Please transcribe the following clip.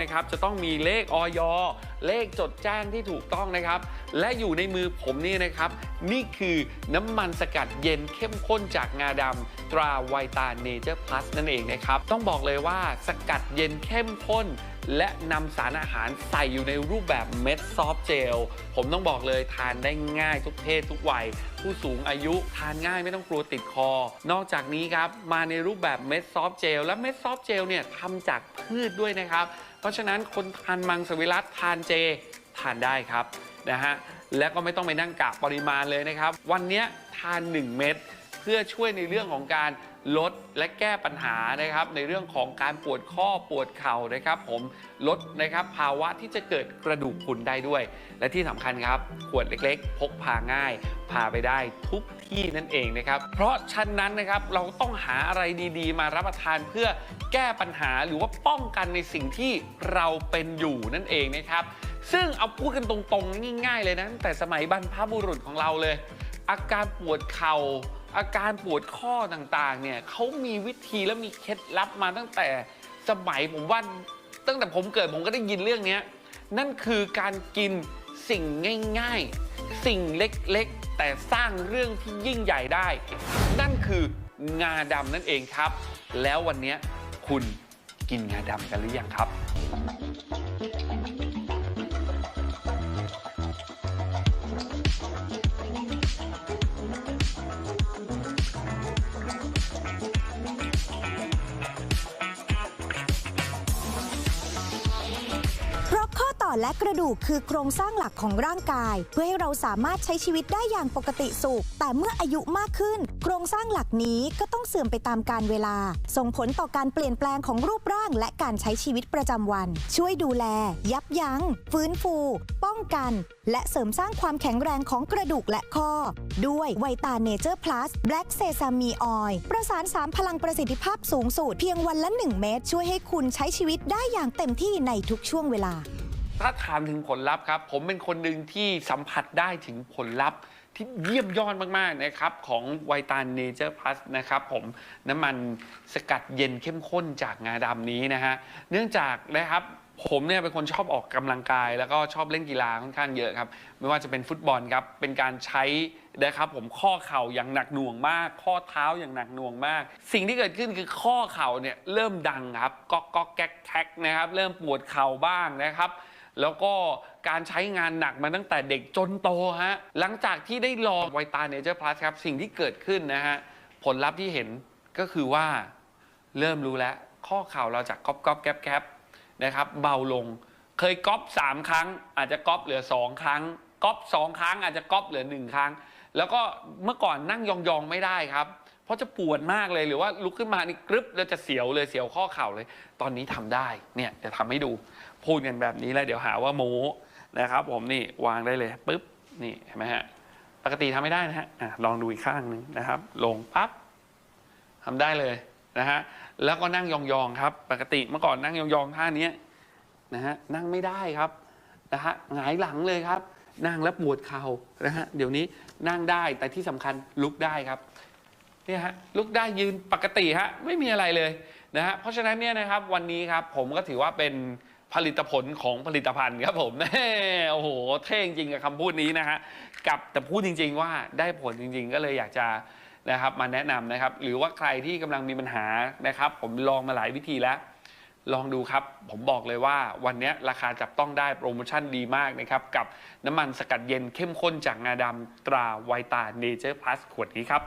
นะครับจะต้องมีเลขออย เลขจดแจ้งที่ถูกต้องนะครับ และอยู่ในมือผมนี่นะครับ นี่คือน้ำมันสกัดเย็นเข้มข้นจากงาดำตราไวตาเนเจอร์พลัสนั่นเองนะครับ ต้องบอกเลยว่าสกัดเย็นเข้มข้นและนำสารอาหารใส่อยู่ในรูปแบบเม็ดซอฟต์เจล ผมต้องบอกเลยทานได้ง่ายทุกเพศทุกวัย ผู้สูงอายุทานง่ายไม่ต้องกลัวติดคอ นอกจากนี้ครับ มาในรูปแบบเม็ดซอฟต์เจล และเม็ดซอฟต์เจลเนี่ยทำจากพืชด้วยนะครับ เพราะฉะนั้นคนทานมังสวิรัตทานเจทานได้ครับนะฮะและก็ไม่ต้องไปนั่งกะปริมาณเลยนะครับ วันนี้ทาน 1 เม็ดเพื่อช่วยในเรื่องของการ ลดและแก้ปัญหานะครับในเรื่องของการปวดข้อปวดเข่านะครับ ผมลดนะครับภาวะที่จะเกิดกระดูกพรุนได้ด้วย และที่สำคัญครับ ขวดเล็กๆ พกพาง่าย พาไปได้ทุกที่นั่นเองนะครับ เพราะฉะนั้นนะครับเราต้องหาอะไรดีๆ มารับประทานเพื่อแก้ปัญหาหรือว่าป้องกันในสิ่งที่เราเป็นอยู่นั่นเองนะครับ ซึ่งเอาพูดกันตรงๆง่าย ๆ เลยนะแต่สมัยบรรพบุรุษของเราเลย อาการปวดเข่า อาการปวดข้อต่างๆ เนี่ยเขามีวิธีและมีเคล็ดลับมาตั้งแต่สมัยผมว่าตั้งแต่ผมเกิดผมก็ได้ยินเรื่องนี้นั่นคือการกินสิ่งง่าย ๆ สิ่งเล็กๆ แต่สร้างเรื่องที่ยิ่งใหญ่ได้ นั่นคืองาดำนั่นเองครับ แล้ววันนี้คุณกินงาดำกันหรือยังครับ อและกระดูกคือโครงสร้างหลักของร่างกาย เพื่อให้เราสามารถใช้ชีวิตได้อย่างปกติสุข แต่เมื่ออายุมากขึ้น โครงสร้างหลักนี้ก็ต้องเสื่อมไปตามกาลเวลา ส่งผลต่อการเปลี่ยนแปลงของรูปร่าง และการใช้ชีวิตประจำวัน ช่วยดูแล ยับยัง้ง ฟื้นฟู ป้องกัน และเสริมสร้างความแข็งแรงของกระดูกและข้อ ด้วยไวตาเนเจอร์พลัสแบล็กเซซามีออยประสานสามพลังประสิทธิภาพสูงสุดเพียงวันละ 1 เม็ดช่วยให้คุณใช้ชีวิตได้อย่างเต็มที่ในทุกช่วงเวลา ถ้าถามถึงผลลัพธ์ครับ ผมเป็นคนหนึ่งที่สัมผัสได้ถึงผลลัพธ์ที่เยี่ยมยอดมาก ๆ นะครับ ของไวตาเนเจอร์พลัสนะครับผมน้ำมันสกัดเย็นเข้มข้นจากงาดำนี้นะฮะ เนื่องจากนะครับ ผมเนี่ยเป็นคนชอบออกกำลังกาย แล้วก็ชอบเล่นกีฬาค่อนข้างเยอะครับ ไม่ว่าจะเป็นฟุตบอลครับ เป็นการใช้นะครับผมข้อเข่าอย่างหนักหน่วงมาก ข้อเท้าอย่างหนักหน่วงมาก สิ่งที่เกิดขึ้นคือข้อเข่าเนี่ยเริ่มดังครับก๊อกก๊อกแก๊กแท็กนะครับ เริ่มปวดเข่าบ้างนะครับ แล้วก็การใช้งานหนักมาตั้งแต่เด็กจนโตฮะหลังจากที่ได้ลองไวตาเนเจอร์พลัสครับสิ่งที่เกิดขึ้นนะฮะผลลัพธ์ที่เห็นก็คือว่าเริ่มรู้แล้วข้อเข่าเราจากก๊อบก๊อบแก๊บแก๊บ นะครับ เบาลง เคยก๊อปสามครั้ง อาจจะก๊อปเหลือสองครั้งก๊อปสองครั้งอาจจะก๊อปเหลือหนึ่งครั้ง แล้วก็เมื่อก่อนนั่งยองๆไม่ได้ครับ เพราะจะปวดมากเลยหรือว่าลุกขึ้นมานี่กรึบแล้วจะเสียวเลยเสียวข้อเข่าเลย ตอนนี้ทำได้เนี่ยจะทำให้ดูพูดกันแบบนี้แล้วเดี๋ยวหาว่าโม้นะครับ ผมนี่วางได้เลยปุ๊บนี่เห็นไหมฮะปกติทำไม่ได้นะฮะอะลองดูอีกข้างหนึ่งนะครับ ลงปั๊บทำได้เลย นะฮะแล้วก็นั่งยองๆครับ ปกติเมื่อก่อนนั่งยองๆท่านี้นะฮะนั่งไม่ได้ครับนะฮะหงายหลังเลยครับ นั่งแล้วปวดเข่านะฮะเดี๋ยวนี้นั่งได้แต่ที่สำคัญลุกได้ครับเนี่ยฮะลุกได้ยืนปกติฮะไม่มีอะไรเลยนะฮะเพราะฉะนั้นเนี่ยนะครับวันนี้ครับผมก็ถือว่าเป็นผลิตผลของผลิตภัณฑ์ครับผมแน่โอ้โหเท่จริงกับคำพูดนี้นะฮะกับแต่พูดจริง ๆ ว่าได้ผลจริง ๆ ก็เลยอยากจะ นะครับมาแนะนำนะครับ หรือว่าใครที่กำลังมีปัญหานะครับ ผมลองมาหลายวิธีแล้ว ลองดูครับ ผมบอกเลยว่าวันนี้ราคาจับต้องได้โปรโมชั่นดีมากนะครับ กับน้ำมันสกัดเย็นเข้มข้นจากงาดำตราไวตาเนเจอร์พลัสขวดนี้ครับ